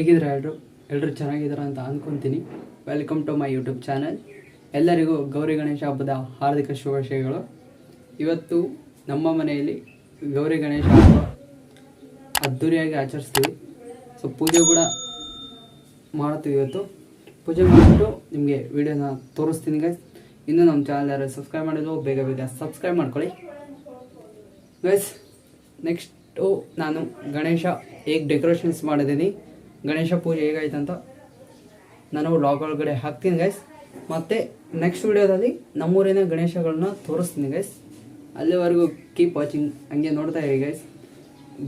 ಹೇಗಿದ್ದೀರಾ ಎಲ್ಲರೂ ಎಲ್ಲರೂ ಚೆನ್ನಾಗಿದ್ದೀರಾ ಅಂತ ಅಂದ್ಕೊತೀನಿ. Welcome to my YouTube channel ಎಲ್ಲರಿಗೂ ಗೌರಿ ಗಣೇಶ ಹಬ್ಬದ ಹಾರ್ದಿಕ ಶುಭಾಶಯಗಳು. ಇವತ್ತು ನಮ್ಮ ಮನೆಯಲ್ಲಿ ಗೌರಿ ಗಣೇಶ ಹಬ್ಬ ಅದ್ಧೂರಿಯಾಗಿ ಆಚರಿಸ್ತೀವಿ. ಸೊ ಪೂಜೆ ಕೂಡ ಮಾಡ್ತೀವಿ ಇವತ್ತು. ಪೂಜೆ ಮಾಡಿಬಿಟ್ಟು ನಿಮಗೆ ವಿಡಿಯೋನ ತೋರಿಸ್ತೀನಿ ಗೈಸ್ ಇನ್ನೂ ನಮ್ಮ ಚಾನಲ್ ಯಾರು ಸಬ್ಸ್ಕ್ರೈಬ್ ಮಾಡಿದ್ರು ಬೇಗ ಬೇಗ ಸಬ್ಸ್ಕ್ರೈಬ್ ಮಾಡ್ಕೊಳ್ಳಿ. ಗೈಸ್ ನೆಕ್ಸ್ಟು ನಾನು ಗಣೇಶ ಹೇಗೆ ಡೆಕೋರೇಷನ್ಸ್ ಮಾಡಿದ್ದೀನಿ. ಗಣೇಶ ಪೂಜೆ ಹೇಗಾಯ್ತು ಅಂತ ನಾನು ಲಾಗ್ ಒಳಗಡೆ ಹಾಕ್ತೀನಿ ಗೈಸ್ ಮತ್ತು ನೆಕ್ಸ್ಟ್ ವಿಡಿಯೋದಲ್ಲಿ ನಮ್ಮೂರಿನ ಗಣೇಶಗಳನ್ನ ತೋರಿಸ್ತೀನಿ ಗೈಸ್ ಅಲ್ಲಿವರೆಗೂ ಕೀಪ್ ವಾಚಿಂಗ್ ಹಂಗೆ ನೋಡ್ತಾ ಇರಿ ಗೈಸ್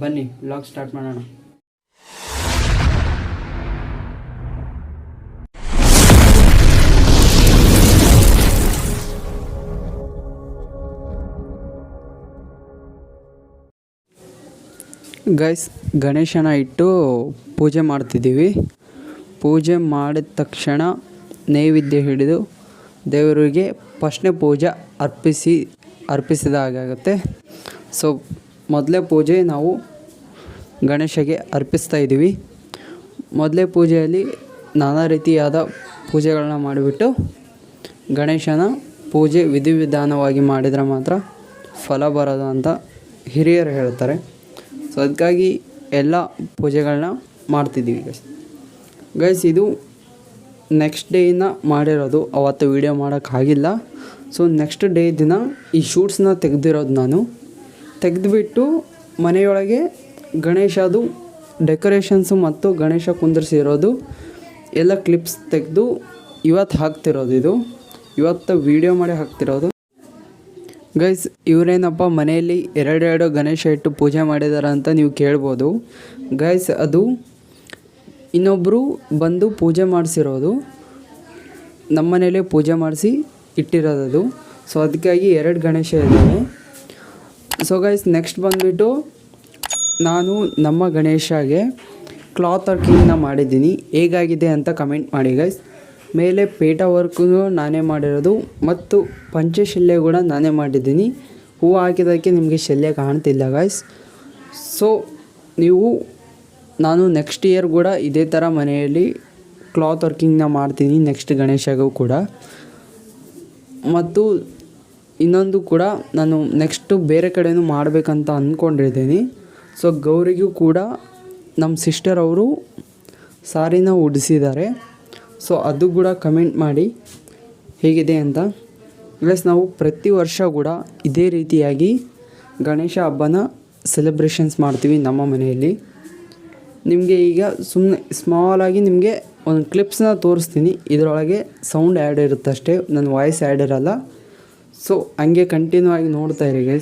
ಬನ್ನಿ ಲಾಗ್ ಸ್ಟಾರ್ಟ್ ಮಾಡೋಣ. ಗೈಸ್ ಗಣೇಶನ ಇಟ್ಟು ಪೂಜೆ ಮಾಡ್ತಿದ್ದೀವಿ. ಪೂಜೆ ಮಾಡಿದ ತಕ್ಷಣ ನೈವೇದ್ಯ ಹಿಡಿದು ದೇವರಿಗೆ ಫಸ್ಟ್ನೇ ಪೂಜೆ ಅರ್ಪಿಸಿ, ಅರ್ಪಿಸಿದ ಹಾಗಾಗುತ್ತೆ ಸೊ ಮೊದಲೇ ಪೂಜೆ ನಾವು ಗಣೇಶಗೆ ಅರ್ಪಿಸ್ತಾ ಇದ್ದೀವಿ. ಮೊದಲೇ ಪೂಜೆಯಲ್ಲಿ ನಾನಾ ರೀತಿಯಾದ ಪೂಜೆಗಳನ್ನ ಮಾಡಿಬಿಟ್ಟು ಗಣೇಶನ ಪೂಜೆ ವಿಧಿವಿಧಾನವಾಗಿ ಮಾಡಿದರೆ ಮಾತ್ರ ಫಲ ಬರೋದು ಅಂತ ಹಿರಿಯರು ಹೇಳ್ತಾರೆ. ಸೊ ಅದಕ್ಕಾಗಿ ಎಲ್ಲ ಪೂಜೆಗಳನ್ನ ಮಾಡ್ತಿದ್ದೀವಿ ಗೈಸ್ ಗೈಸ್ ಇದು ನೆಕ್ಸ್ಟ್ ಡೇಯಿಂದ ಮಾಡಿರೋದು. ಅವತ್ತು ವೀಡಿಯೋ ಮಾಡೋಕ್ಕಾಗಿಲ್ಲ ಸೊ ನೆಕ್ಸ್ಟ್ ಡೇ ದಿನ ಈ ಶೂಟ್ಸ್ನ ತೆಗೆದಿರೋದು ನಾನು. ತೆಗೆದುಬಿಟ್ಟು ಮನೆಯೊಳಗೆ ಗಣೇಶದು ಡೆಕೋರೇಷನ್ಸು ಮತ್ತು ಗಣೇಶ ಕುಂದಿರಿಸಿರೋದು ಎಲ್ಲ ಕ್ಲಿಪ್ಸ್ ತೆಗೆದು ಇವತ್ತು ಹಾಕ್ತಿರೋದು ಇದು. ಇವತ್ತು ವೀಡಿಯೋ ಮಾಡಿ ಹಾಕ್ತಿರೋದು. ಗೈಸ್, ಇವರೇನಪ್ಪ, ಮನೆಯಲ್ಲಿ ಎರಡೆರಡು ಗಣೇಶ ಇಟ್ಟು ಪೂಜೆ ಮಾಡಿದಾರ ಅಂತ ನೀವು ಕೇಳ್ಬೋದು. ಗೈಸ್, ಅದು ಇನ್ನೊಬ್ಬರು ಬಂದು ಪೂಜೆ ಮಾಡಿಸಿರೋದು. ನಮ್ಮ ಮನೇಲಿ ಪೂಜೆ ಮಾಡಿಸಿ ಇಟ್ಟಿರೋದದು. ಸೊ ಅದಕ್ಕಾಗಿ ಎರಡು ಗಣೇಶ ಇದ್ದಾವೆ ಸೊ ಗೈಸ್ ನೆಕ್ಸ್ಟ್ ಬಂದುಬಿಟ್ಟು ನಾನು ನಮ್ಮ ಗಣೇಶಗೆ ಕ್ಲಾತ್ ವರ್ಕಿಂಗ್ನ ಮಾಡಿದ್ದೀನಿ. ಹೇಗಾಗಿದೆ ಅಂತ ಕಮೆಂಟ್ ಮಾಡಿ, ಗೈಸ್. ಮೇಲೆ ಪೇಟ ವರ್ಕು ನಾನೇ ಮಾಡಿರೋದು ಮತ್ತು ಪಂಚೆ ಶಲ್ಯ ಕೂಡ ನಾನೇ ಮಾಡಿದ್ದೀನಿ. ಹೂವು ಹಾಕಿದ್ದಕ್ಕೆ ನಿಮಗೆ ಶಲ್ಯ ಕಾಣ್ತಿಲ್ಲ ಗಾಯ್ಸ್ ಸೊ ನೀವು, ನಾನು ನೆಕ್ಸ್ಟ್ ಇಯರ್ ಕೂಡ ಇದೇ ಥರ ಮನೆಯಲ್ಲಿ ಕ್ಲಾತ್ ವರ್ಕಿಂಗ್ನ ಮಾಡ್ತೀನಿ ನೆಕ್ಸ್ಟ್ ಗಣೇಶಗೂ ಕೂಡ. ಮತ್ತು ಇನ್ನೊಂದು ಕೂಡ ನಾನು ನೆಕ್ಸ್ಟು ಬೇರೆ ಕಡೆಯೂ ಮಾಡಬೇಕಂತ ಅಂದ್ಕೊಂಡಿದ್ದೀನಿ ಸೊ ಗೌರಿಗೂ ಕೂಡ ನಮ್ಮ ಸಿಸ್ಟರ್ ಅವರು ಸಾರಿನ ಉಡಿಸಿದ್ದಾರೆ. ಸೊ ಅದು ಕೂಡ ಕಮೆಂಟ್ ಮಾಡಿ ಹೇಗಿದೆ ಅಂತ. ಪ್ಲಸ್ ನಾವು ಪ್ರತಿ ವರ್ಷ ಕೂಡ ಇದೇ ರೀತಿಯಾಗಿ ಗಣೇಶ ಹಬ್ಬನ ಸೆಲೆಬ್ರೇಷನ್ಸ್ ಮಾಡ್ತೀವಿ ನಮ್ಮ ಮನೆಯಲ್ಲಿ. ನಿಮಗೆ ಈಗ ಸುಮ್ಮನೆ ಸ್ಮಾಲಾಗಿ ನಿಮಗೆ ಒಂದು ಕ್ಲಿಪ್ಸ್ನ ತೋರಿಸ್ತೀನಿ. ಇದರೊಳಗೆ ಸೌಂಡ್ ಆ್ಯಡ್ ಇರುತ್ತೆ ಅಷ್ಟೇ ನನ್ನ ವಾಯ್ಸ್ ಆ್ಯಡ್ ಇರಲ್ಲ. ಸೊ ಹಂಗೆ ಕಂಟಿನ್ಯೂ ಆಗಿ ನೋಡ್ತಾ ಇರಿ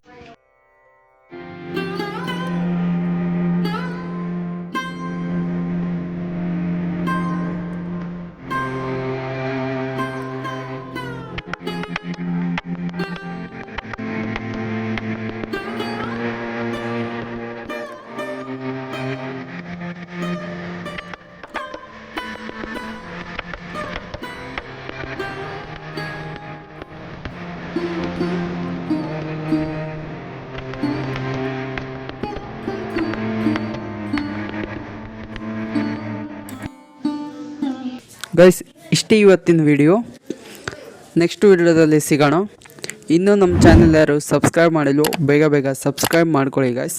ಗೈಸ್ ಇಷ್ಟೇ ಇವತ್ತಿನ ವಿಡಿಯೋ ನೆಕ್ಸ್ಟ್ ವಿಡಿಯೋದಲ್ಲಿ ಸಿಗೋಣ. ಇನ್ನೂ ನಮ್ಮ ಚಾನೆಲ್ ಯಾರು ಸಬ್ಸ್ಕ್ರೈಬ್ ಮಾಡಲು ಬೇಗ ಬೇಗ ಸಬ್ಸ್ಕ್ರೈಬ್ ಮಾಡ್ಕೊಳ್ಳಿ ಗೈಸ್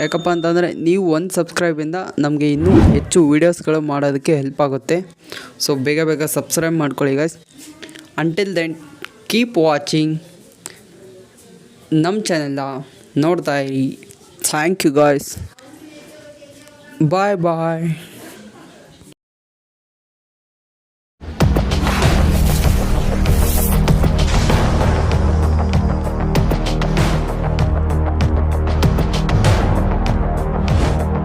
ಯಾಕಪ್ಪ ಅಂತಂದರೆ ನೀವು ಒಂದು ಸಬ್ಸ್ಕ್ರೈಬಿಂದ ನಮಗೆ ಇನ್ನೂ ಹೆಚ್ಚು ವೀಡಿಯೋಸ್ಗಳು ಮಾಡೋದಕ್ಕೆ ಹೆಲ್ಪ್ ಆಗುತ್ತೆ. ಸೊ ಬೇಗ ಬೇಗ ಸಬ್ಸ್ಕ್ರೈಬ್ ಮಾಡ್ಕೊಳ್ಳಿ guys until then keep watching ನಮ್ಮ ಚಾನೆಲ್ನ ನೋಡ್ತಾ ಇರಿ. Thank you guys bye bye